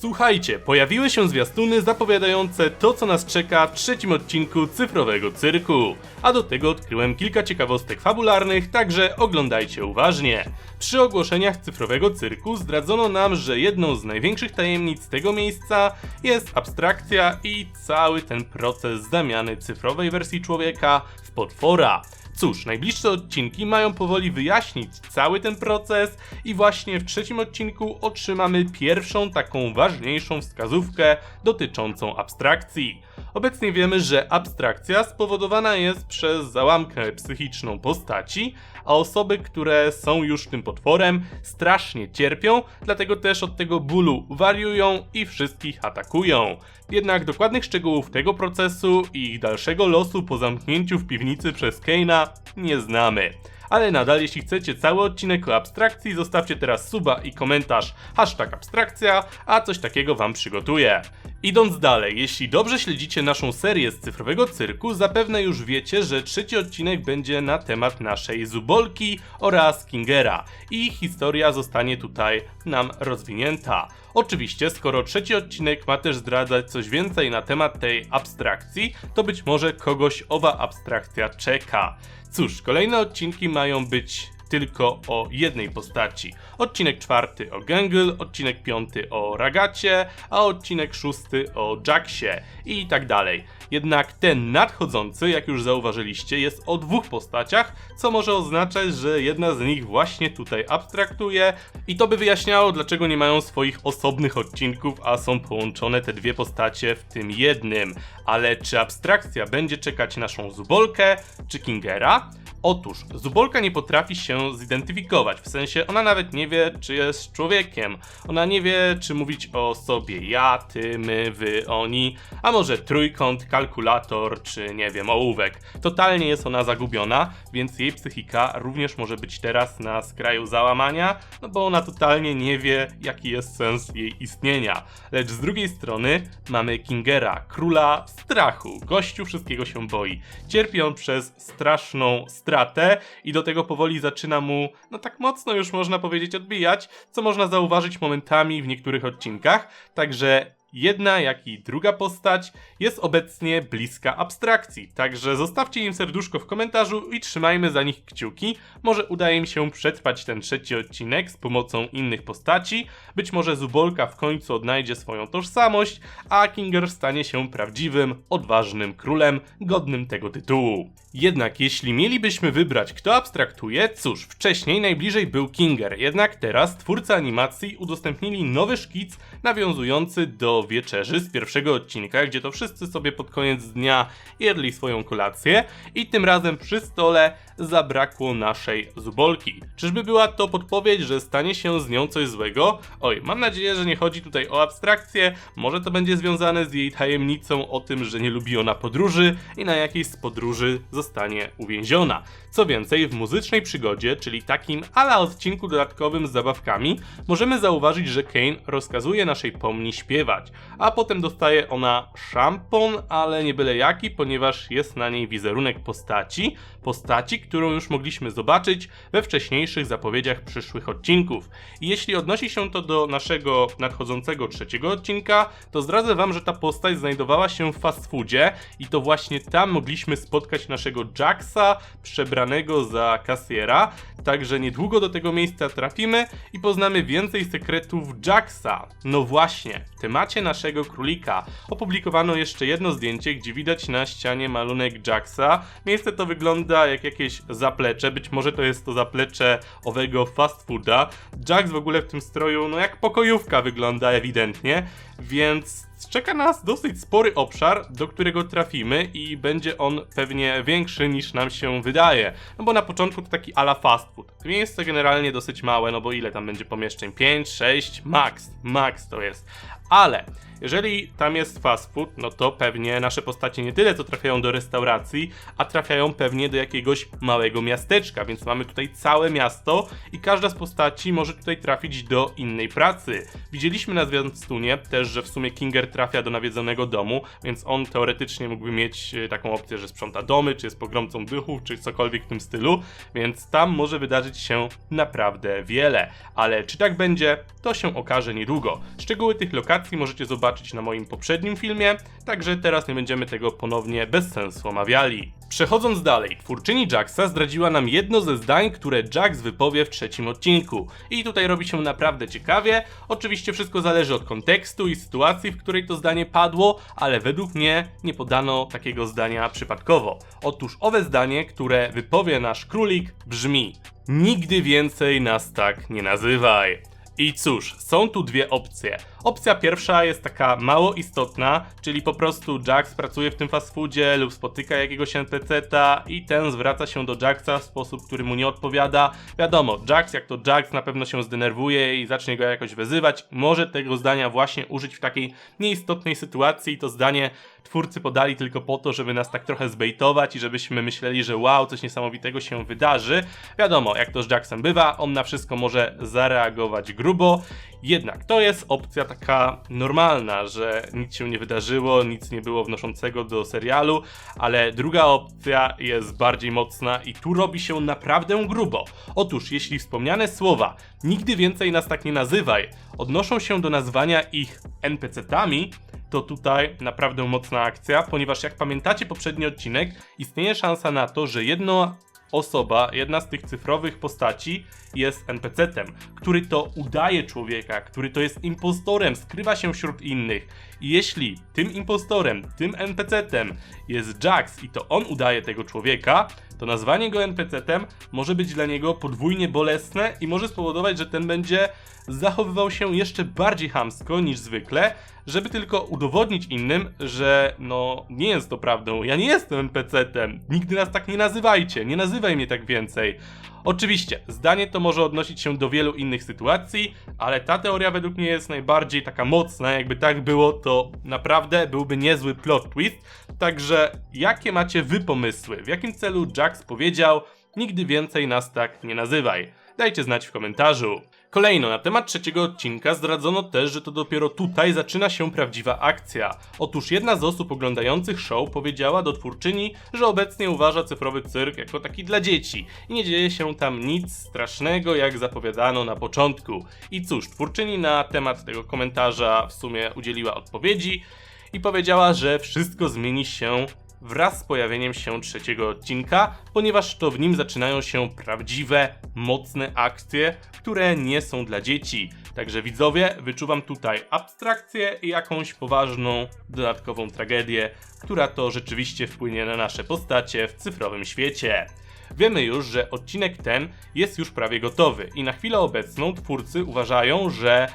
Słuchajcie, pojawiły się zwiastuny zapowiadające to, co nas czeka w trzecim odcinku cyfrowego cyrku. A do tego odkryłem kilka ciekawostek fabularnych, także oglądajcie uważnie. Przy ogłoszeniach cyfrowego cyrku zdradzono nam, że jedną z największych tajemnic tego miejsca jest abstrakcja i cały ten proces zamiany cyfrowej wersji człowieka w potwora. Cóż, najbliższe odcinki mają powoli wyjaśnić cały ten proces i właśnie w trzecim odcinku otrzymamy pierwszą taką ważniejszą wskazówkę dotyczącą abstrakcji. Obecnie wiemy, że abstrakcja spowodowana jest przez załamkę psychiczną postaci, a osoby, które są już tym potworem, strasznie cierpią, dlatego też od tego bólu wariują i wszystkich atakują. Jednak dokładnych szczegółów tego procesu i ich dalszego losu po zamknięciu w piwnicy przez Keina nie znamy. Ale nadal, jeśli chcecie cały odcinek o abstrakcji, zostawcie teraz suba i komentarz hashtag abstrakcja, a coś takiego wam przygotuję. Idąc dalej, jeśli dobrze śledzicie naszą serię z cyfrowego cyrku, zapewne już wiecie, że trzeci odcinek będzie na temat naszej Zubolki oraz Kingera i historia zostanie tutaj nam rozwinięta. Oczywiście, skoro trzeci odcinek ma też zdradzać coś więcej na temat tej abstrakcji, to być może kogoś owa abstrakcja czeka. Cóż, kolejne odcinki mają być tylko o jednej postaci. Odcinek czwarty o Gengel, odcinek piąty o Ragacie, a odcinek szósty o Jacksie i tak dalej. Jednak ten nadchodzący, jak już zauważyliście, jest o dwóch postaciach, co może oznaczać, że jedna z nich właśnie tutaj abstraktuje i to by wyjaśniało, dlaczego nie mają swoich osobnych odcinków, a są połączone te dwie postacie w tym jednym. Ale czy abstrakcja będzie czekać naszą Zubolkę czy Kingera? Otóż, Zubolka nie potrafi się zidentyfikować, w sensie ona nawet nie wie, czy jest człowiekiem. Ona nie wie, czy mówić o sobie ja, ty, my, wy, oni, a może trójkąt, kalkulator, czy nie wiem, ołówek. Totalnie jest ona zagubiona, więc jej psychika również może być teraz na skraju załamania, no bo ona totalnie nie wie, jaki jest sens jej istnienia. Lecz z drugiej strony mamy Kingera, króla strachu. Gościu wszystkiego się boi. Cierpi on przez straszną stratę i do tego powoli zaczyna mu, no tak mocno już można powiedzieć, odbijać, co można zauważyć momentami w niektórych odcinkach. Także Jedna, jak i druga postać jest obecnie bliska abstrakcji, także zostawcie im serduszko w komentarzu i trzymajmy za nich kciuki. Może uda im się przetrwać ten trzeci odcinek z pomocą innych postaci, być może Zubolka w końcu odnajdzie swoją tożsamość, a Kinger stanie się prawdziwym, odważnym królem, godnym tego tytułu. Jednak jeśli mielibyśmy wybrać kto abstraktuje, cóż, wcześniej najbliżej był Kinger, jednak teraz twórcy animacji udostępnili nowy szkic nawiązujący do wieczerzy z pierwszego odcinka, gdzie to wszyscy sobie pod koniec dnia jedli swoją kolację i tym razem przy stole zabrakło naszej zubolki. Czyżby była to podpowiedź, że stanie się z nią coś złego? Oj, mam nadzieję, że nie chodzi tutaj o abstrakcję, może to będzie związane z jej tajemnicą o tym, że nie lubi ona podróży i na jakiejś z podróży zostanie uwięziona. Co więcej, w muzycznej przygodzie, czyli takim ala odcinku dodatkowym z zabawkami, możemy zauważyć, że Kane rozkazuje naszej pomni śpiewać, a potem dostaje ona szampon, ale nie byle jaki, ponieważ jest na niej wizerunek postaci, postaci, którą już mogliśmy zobaczyć we wcześniejszych zapowiedziach przyszłych odcinków. I jeśli odnosi się to do naszego nadchodzącego trzeciego odcinka, to zdradzę wam, że ta postać znajdowała się w fast foodzie i to właśnie tam mogliśmy spotkać naszego Jacksa przebranego za kasjera, także niedługo do tego miejsca trafimy i poznamy więcej sekretów Jacksa. No właśnie, w temacie naszego królika opublikowano jeszcze jedno zdjęcie, gdzie widać na ścianie malunek Jacksa. Miejsce to wygląda jak jakieś zaplecze, być może to jest to zaplecze owego fast fooda. Jax w ogóle w tym stroju, no jak pokojówka wygląda ewidentnie, więc czeka nas dosyć spory obszar, do którego trafimy i będzie on pewnie większy niż nam się wydaje. No bo na początku to taki ala fast food. Miejsce generalnie dosyć małe, no bo ile tam będzie pomieszczeń? 5, 6, max, max to jest. Ale Jeżeli tam jest fast food, no to pewnie nasze postacie nie tyle co trafiają do restauracji, a trafiają pewnie do jakiegoś małego miasteczka, więc mamy tutaj całe miasto i każda z postaci może tutaj trafić do innej pracy. Widzieliśmy na zwiastunie też, że w sumie Kinger trafia do nawiedzonego domu, więc on teoretycznie mógłby mieć e, taką opcję, że sprząta domy, czy jest pogromcą duchów, czy cokolwiek w tym stylu, więc tam może wydarzyć się naprawdę wiele. Ale czy tak będzie, to się okaże niedługo. Szczegóły tych lokacji możecie zobaczyć na moim poprzednim filmie, także teraz nie będziemy tego ponownie bez sensu omawiali. Przechodząc dalej, twórczyni Jacksa zdradziła nam jedno ze zdań, które Jax wypowie w trzecim odcinku. I tutaj robi się naprawdę ciekawie. Oczywiście wszystko zależy od kontekstu i sytuacji, w której to zdanie padło, ale według mnie nie podano takiego zdania przypadkowo. Otóż owe zdanie, które wypowie nasz królik, brzmi: Nigdy więcej nas tak nie nazywaj. I cóż, są tu dwie opcje. Opcja pierwsza jest taka mało istotna, czyli po prostu Jax pracuje w tym fast foodzie lub spotyka jakiegoś NPC-ta i ten zwraca się do Jaxa w sposób, który mu nie odpowiada. Wiadomo, Jax jak to Jax na pewno się zdenerwuje i zacznie go jakoś wyzywać. Może tego zdania właśnie użyć w takiej nieistotnej sytuacji i to zdanie twórcy podali tylko po to, żeby nas tak trochę zbejtować i żebyśmy myśleli, że wow, coś niesamowitego się wydarzy. Wiadomo, jak to z Jacksem bywa, on na wszystko może zareagować grubo. Jednak to jest opcja taka normalna, że nic się nie wydarzyło, nic nie było wnoszącego do serialu, ale druga opcja jest bardziej mocna i tu robi się naprawdę grubo. Otóż, jeśli wspomniane słowa nigdy więcej nas tak nie nazywaj odnoszą się do nazwania ich NPC-tami, to tutaj naprawdę mocna akcja, ponieważ jak pamiętacie poprzedni odcinek, istnieje szansa na to, że jedno osoba, jedna z tych cyfrowych postaci jest NPC-tem, który to udaje człowieka, który to jest impostorem, skrywa się wśród innych. I jeśli tym impostorem, tym NPC-tem jest Jax i to on udaje tego człowieka, to nazwanie go NPC-tem może być dla niego podwójnie bolesne i może spowodować, że ten będzie zachowywał się jeszcze bardziej hamsko niż zwykle, żeby tylko udowodnić innym, że no nie jest to prawdą. Ja nie jestem NPC-tem. Nigdy nas tak nie nazywajcie. Nie nazywaj mnie tak więcej. Oczywiście, zdanie to może odnosić się do wielu innych sytuacji, ale ta teoria według mnie jest najbardziej taka mocna. Jakby tak było, to naprawdę byłby niezły plot twist. Także jakie macie wy pomysły? W jakim celu Jax powiedział: Nigdy więcej nas tak nie nazywaj? Dajcie znać w komentarzu. Kolejno, na temat trzeciego odcinka zdradzono też, że to dopiero tutaj zaczyna się prawdziwa akcja. Otóż jedna z osób oglądających show powiedziała do twórczyni, że obecnie uważa cyfrowy cyrk jako taki dla dzieci i nie dzieje się tam nic strasznego, jak zapowiadano na początku. I cóż, twórczyni na temat tego komentarza w sumie udzieliła odpowiedzi i powiedziała, że wszystko zmieni się wraz z pojawieniem się trzeciego odcinka, ponieważ to w nim zaczynają się prawdziwe, mocne akcje, które nie są dla dzieci. Także widzowie, wyczuwam tutaj abstrakcję i jakąś poważną, dodatkową tragedię, która to rzeczywiście wpłynie na nasze postacie w cyfrowym świecie. Wiemy już, że odcinek ten jest już prawie gotowy i na chwilę obecną twórcy uważają, że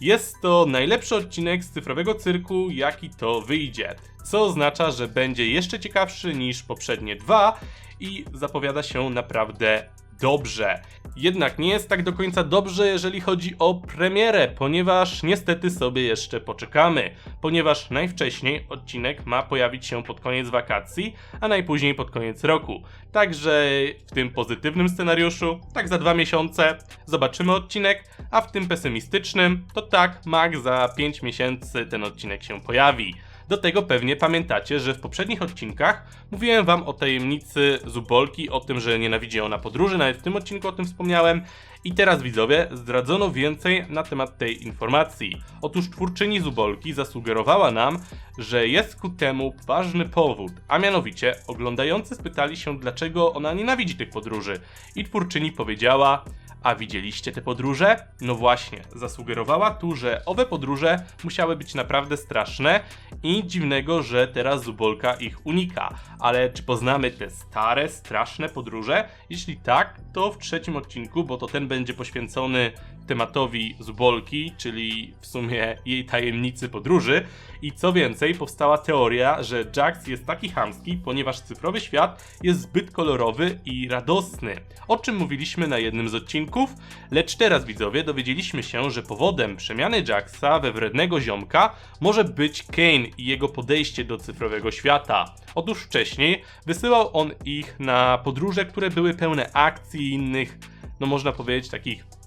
jest to najlepszy odcinek z cyfrowego cyrku, jaki to wyjdzie, co oznacza, że będzie jeszcze ciekawszy niż poprzednie dwa i zapowiada się naprawdę dobrze. Jednak nie jest tak do końca dobrze, jeżeli chodzi o premierę, ponieważ niestety sobie jeszcze poczekamy, ponieważ najwcześniej odcinek ma pojawić się pod koniec wakacji, a najpóźniej pod koniec roku. Także w tym pozytywnym scenariuszu, tak za dwa miesiące, zobaczymy odcinek, a w tym pesymistycznym, to tak, max za 5 miesięcy ten odcinek się pojawi. Do tego pewnie pamiętacie, że w poprzednich odcinkach mówiłem wam o tajemnicy Zubolki, o tym, że nienawidzi ona podróży, nawet w tym odcinku o tym wspomniałem. I teraz widzowie, zdradzono więcej na temat tej informacji. Otóż twórczyni Zubolki zasugerowała nam, że jest ku temu ważny powód, a mianowicie oglądający spytali się, dlaczego ona nienawidzi tych podróży. I twórczyni powiedziała, a widzieliście te podróże? No właśnie, zasugerowała tu, że owe podróże musiały być naprawdę straszne i dziwnego, że teraz Zubolka ich unika. Ale czy poznamy te stare, straszne podróże? Jeśli tak, to w trzecim odcinku, bo to ten będzie poświęcony tematowi Zubolki, czyli w sumie jej tajemnicy podróży. I co więcej, powstała teoria, że Jax jest taki chamski, ponieważ cyfrowy świat jest zbyt kolorowy i radosny. O czym mówiliśmy na jednym z odcinków, lecz teraz widzowie dowiedzieliśmy się, że powodem przemiany Jaxa we wrednego ziomka może być Kane i jego podejście do cyfrowego świata. Otóż wcześniej wysyłał on ich na podróże, które były pełne akcji i innych, no można powiedzieć, takich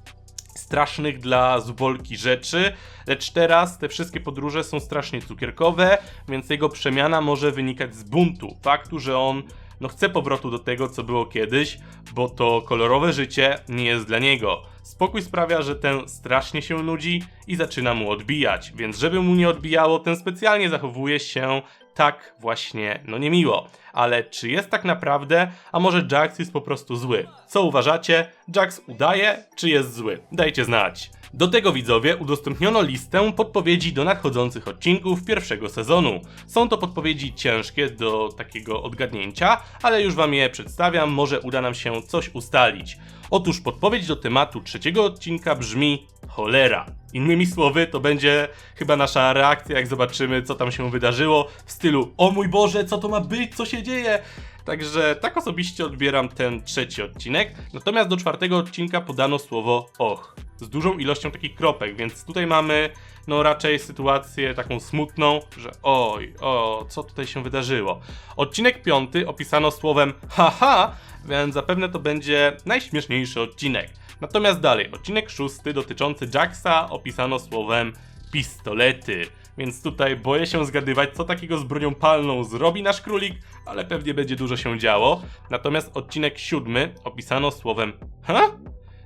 strasznych dla Zubolki rzeczy, lecz teraz te wszystkie podróże są strasznie cukierkowe, więc jego przemiana może wynikać z buntu, faktu, że on no chce powrotu do tego, co było kiedyś, bo to kolorowe życie nie jest dla niego. Spokój sprawia, że ten strasznie się nudzi i zaczyna mu odbijać, więc żeby mu nie odbijało, ten specjalnie zachowuje się tak właśnie, no niemiło. Ale czy jest tak naprawdę, a może Jax jest po prostu zły? Co uważacie? Jax udaje, czy jest zły? Dajcie znać. Do tego widzowie udostępniono listę podpowiedzi do nadchodzących odcinków pierwszego sezonu. Są to podpowiedzi ciężkie do takiego odgadnięcia, ale już wam je przedstawiam, może uda nam się coś ustalić. Otóż podpowiedź do tematu trzeciego odcinka brzmi cholera. Innymi słowy, to będzie chyba nasza reakcja, jak zobaczymy, co tam się wydarzyło, w stylu o mój Boże, co to ma być, co się dzieje? Także tak osobiście odbieram ten trzeci odcinek. Natomiast do czwartego odcinka podano słowo och. Z dużą ilością takich kropek, więc tutaj mamy no raczej sytuację taką smutną, że oj, o, co tutaj się wydarzyło. Odcinek piąty opisano słowem haha, więc zapewne to będzie najśmieszniejszy odcinek. Natomiast dalej, odcinek szósty dotyczący Jacksa opisano słowem pistolety. Więc tutaj boję się zgadywać, co takiego z bronią palną zrobi nasz królik, ale pewnie będzie dużo się działo. Natomiast odcinek siódmy opisano słowem ha?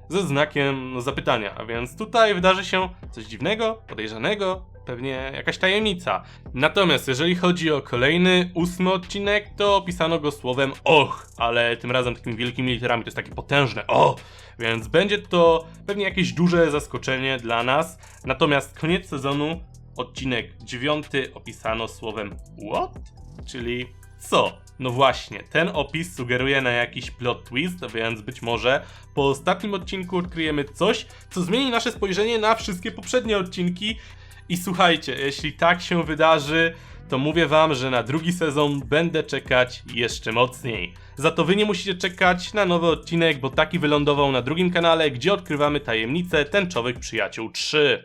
Ze znakiem zapytania, a więc tutaj wydarzy się coś dziwnego, podejrzanego, pewnie jakaś tajemnica. Natomiast jeżeli chodzi o kolejny, ósmy odcinek, to opisano go słowem och, ale tym razem takimi wielkimi literami, to jest takie potężne o, więc będzie to pewnie jakieś duże zaskoczenie dla nas. Natomiast koniec sezonu, odcinek dziewiąty opisano słowem what? Czyli co? No właśnie, ten opis sugeruje na jakiś plot twist, więc być może po ostatnim odcinku odkryjemy coś, co zmieni nasze spojrzenie na wszystkie poprzednie odcinki. I słuchajcie, jeśli tak się wydarzy, to mówię wam, że na drugi sezon będę czekać jeszcze mocniej. Za to wy nie musicie czekać na nowy odcinek, bo taki wylądował na drugim kanale, gdzie odkrywamy tajemnice tęczowych przyjaciół 3.